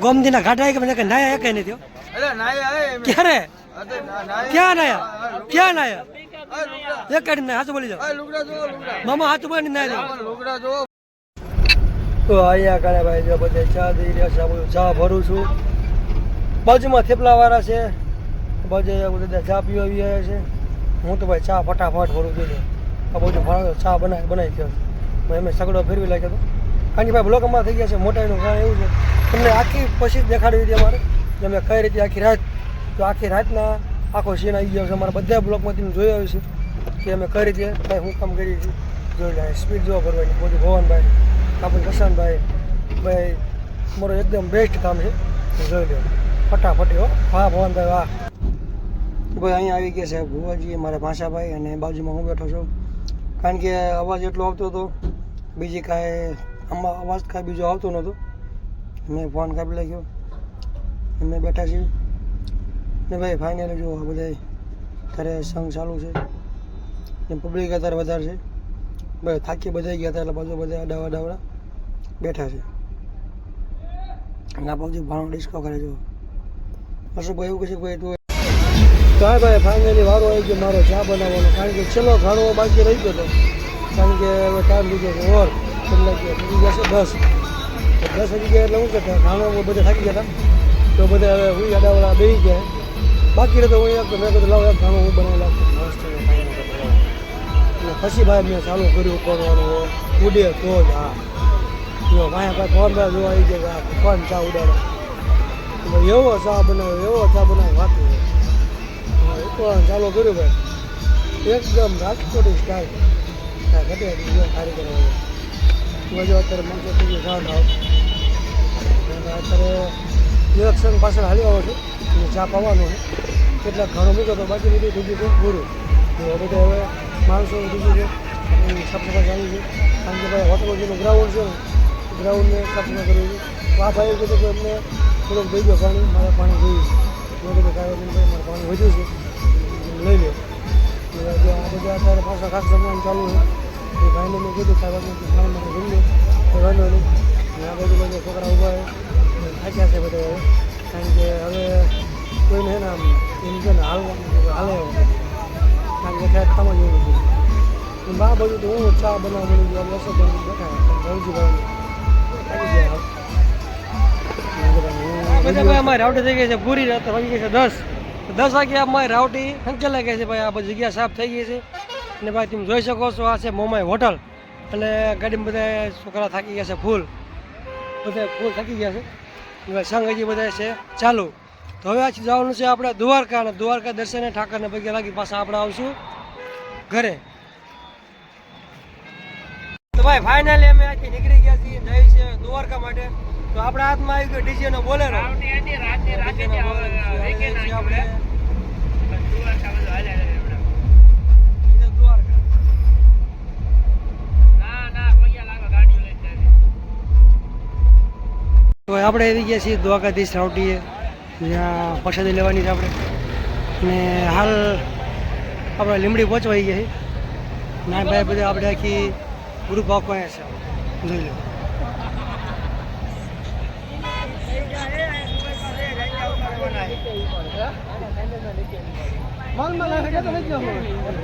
ગોમતીના ઘાટા કે મને કે નાયા એક નથી થયો. અરે નાય ક્યારે. ક્યાં નાયા? ક્યાં નાયા? એક કાઢી નાયા હાથું બોલી જાઓ. મામા હાથું બોલી નાયા જો તો અહીંયા કાલે ભાઈ જો બધે ચા દઈ રહ્યા છે બધું ચા ભરું છું. બાજુમાં થેપલા વાળા છે બાજુ બધા ચા પીવા આવી રહ્યા છે. હું તો ભાઈ ચા ફટાફટ ભરું છું. આ બધું ચા બનાવી બનાવી થયો મેં સગડો ફેરવી લાગ્યો હતો. કારણ કે ભાઈ બ્લોકમાં થઈ ગયા છે, મોટાઈનું કારણ એવું છે. તમને આખી પછી જ દેખાડવી હતી અમારે અમે કઈ રીતે આખી રાત તો આખી રાતના આખો સીન આવી ગયો છે, અમારા બધા બ્લોકમાંથી જોઈ આવ્યું છે કે અમે કઈ રીતે ભાઈ હું કામ કરીએ છીએ. જોઈ લે સ્પીડ જોવા ભરવાની બધું ભવનભાઈ આપણે પ્રશાંતભાઈ ભાઈ મારું એકદમ બેસ્ટ કામ છે. જોઈ લો, ફટાફટી હો. વાહ, ભવનભાઈ, વાહ. ભાઈ, અહીંયા આવી ગયા છે ભુવાજી, મારા ભાષાભાઈ અને બાજુમાં હું બેઠો છું. કારણ કે અવાજ એટલો આવતો હતો, બીજી કાંઈ આમાં અવાજ કાંઈ બીજો આવતો નહોતો. મેં ફોન કાપી નાખ્યો. અમે બેઠા છીએ. ને ભાઈ ફાઇનલી જો બધા અત્યારે સંગ ચાલુ છે. ને પબ્લિક અત્યારે વધારે છે. ભાઈ, થાકી બધા ગયા હતા એટલે બાજુ બધા અડાવા અડાવડા બેઠા છે. ના પછી ભાણો ડિસ્કો કરે જો ભાઈ, એવું કહે ભાઈ, તું તો ભાઈ ફાઇનલી વારો આવી ગયો, મારો ચા બનાવવાનો. કારણ કે છેલ્લો ઘણો બાકી રહી ગયો હતો કારણ કે હવે ટાઈમ લીધો છે. ઓર ગયા થઈ ગયા છે દસ. તો દસ ગયા એટલે શું કહેતા ઘાણો બધા થાકી ગયા હતા. તો બધા હવે હું અડાવડા બેસી ગયા. બાકી રહેતો હું એક મેં કીધું લાવ એક ઘાણો હું બનાવી લાગતો. અને પછી ભાઈ મેં ચાલુ કર્યું કરવાનું ઉડે તો જ હા. જો માયા ભાઈ ફોન ભાઈ જોવા આવી ગયા ફોન ચા ઉડાડે. એવો ચા બનાવ્યો એવો ચા બનાવ્યો વાત નહીં. ચાલુ કર્યું ભાઈ. એકદમ રાજકોટી સ્ટાઇલ ઘટે સારી કરવા જો અત્યારે ગયો સાઉન્ડ અને અત્યારે ઇલેક્શન પાછળ હાલી આવો છું. અને ચા પાવાનો છે. કેટલાક ઘણો મૂક્યો તો બાકી લીધી ગયું છે પૂરું. તો હવે બધા હવે માણસો થઈ છે. એની સાફ સફાઈ ચાલુ છે. કારણ કે ભાઈ હોટલો જેનું ગ્રાઉન્ડ છે ગ્રાઉન્ડને સાફ સફાઈ કરવી છે. તો આ ભાઈએ કીધું કે અમને થોડુંક દઈ ગયો પાણી મારે પાણી જોયું છે. મેં કીધું કાંઈ નહીં, મારે પાણી વધ્યું છે. લઈ લે. આ બધા અત્યારે પાછા ખાસ જમવાનું ચાલુ છે. એ ભાઈને મેં કીધું કાંઈ વાંધો નહીં પાણી મને જમી લો કોઈ વાંધો નહીં અને આ બાજુ બધા છોકરા ઊભા છે થાક્યા છે બધા હવે કારણ કે હવે કોઈને છે ને આમ એમ છે ને હાલવાનું હાલે એવું નથી. કારણ કે ખેત કામ જ એવું છે અને બા બાજુ તો હું ચા બનાવવા મળી ગયો બસો બની બેઠા રવજીભાઈ આવી ગયા બધા ભાઈ અમારી રાવટી થઈ ગઈ છે પૂરી રાત વાગી ગઈ છે દસ દસ વાગે અમારી રાવટી સંકેલા ગઈ છે ભાઈ આ બધી જગ્યા સાફ થઈ ગઈ છે અને ભાઈ તમે જોઈ શકો છો આ છે મોમાઈ હોટલ. અને ગાડીમાં બધા છોકરા થાકી ગયા છે ફૂલ. બધા ફૂલ થાકી ગયા છે. હજી બધા છે ચાલુ. તો હવે આજે જવાનું છે આપણે દ્વારકા અને દ્વારકા દર્શને ઠાકરને પગે લાગી પાછા આપણે આવશું ઘરે. તો ભાઈ ફાઇનલી અમે આથી નીકળી ગયા છીએ જઈ છે દ્વારકા માટે. તો આપણા હાથમાં આવી ગયો ડીજે નો બોલેરો આપણે આપણે આવી ગયા છીએ દ્વારકાધીશ રાવટીએ જ્યાં પ્રસાદી લેવાની છે આપણે. અને હાલ આપણે લીમડી પહોંચવાઈ ગયા છે ના ભાઈ બધા આપણે આખી ગ્રુપ આખો છે. જોઈ લો. માલમાં લાગે તો નથી જવાનું.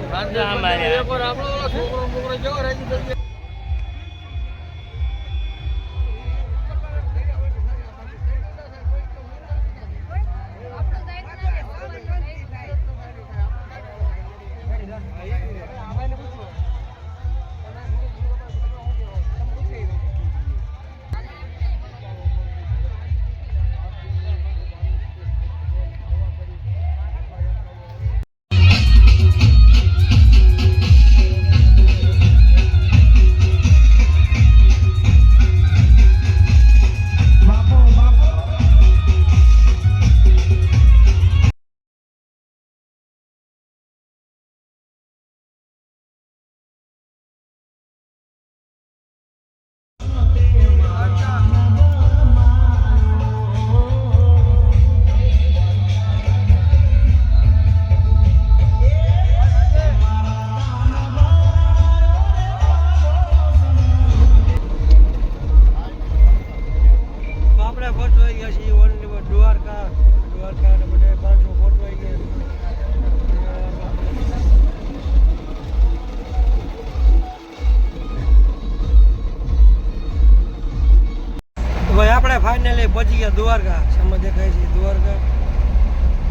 આપણે ફાઇનલી પહોંચી ગયા દ્વારકા. સમજ દેખાય છે દ્વારકા.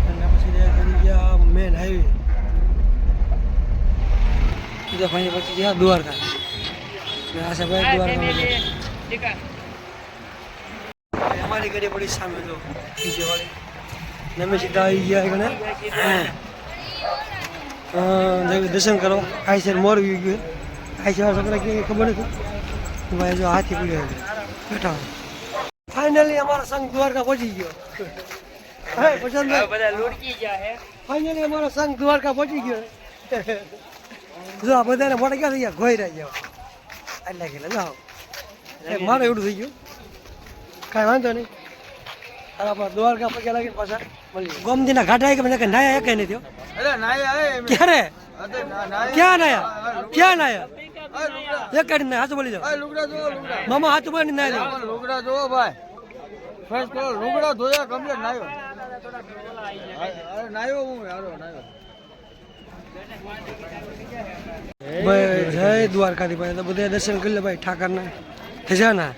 અને પછી કરી ગયા મેન હાઈવે બીજા ફાઇનલ પહોંચી ગયા દ્વારકા. ને આ છે ભાઈ દ્વારકા. અમારી ગાડી પડી સામે જો નીચે વાળી. અમે સીધા આવી ગયા આગળ દર્શન કરો. આઈસર મોરવી ગયું. આઈસર છોકરા કે ખબર નથી. ભાઈ જો હાથી પડ્યો બેઠા ફાઇનલી અમારો સંઘ દ્વારકા પહોંચી ગયો. હે પ્રશાંતભાઈ બધા લુડકી ગયા હે. ફાઇનલી અમારો સંઘ દ્વારકા પહોંચી ગયો. જો આ બધાને મોટા ક્યાં થઈ ગયા ગોઈ રહ્યા ગયો એટલે કે જાઓ એ મારે એવડું થઈ ગયું. કાંઈ વાંધો નહીં. અને આપણા દ્વારકા પગ્યા લાગીને પાછા. મળી ગોમતીના ઘાટા કે મને કે નાયા એક નહીં થયો. નાય ક્યારે? ક્યાં નાયા? ક્યાં નાયા? એક કાઢી ના હાથ બોલી જાઓ. મામા હાથ બોલી નાય. લુગડા જો ભાઈ. ફર્સ્ટ કરો લુગડા ધોયા કમ્પ્લીટ નાયો. અરે નાયો હું યારો નાયો. જય દ્વારકાથી ભાઈ. તો બધા દર્શન કરી લે ભાઈ ઠાકરના. ધજાના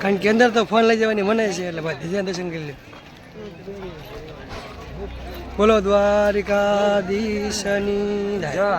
કારણ કે અંદર તો ફોન લઈ જવાની મને છે એટલે ભાઈ થજા દર્શન કરી લે. બોલો દ્વારિકાધીશની. જય.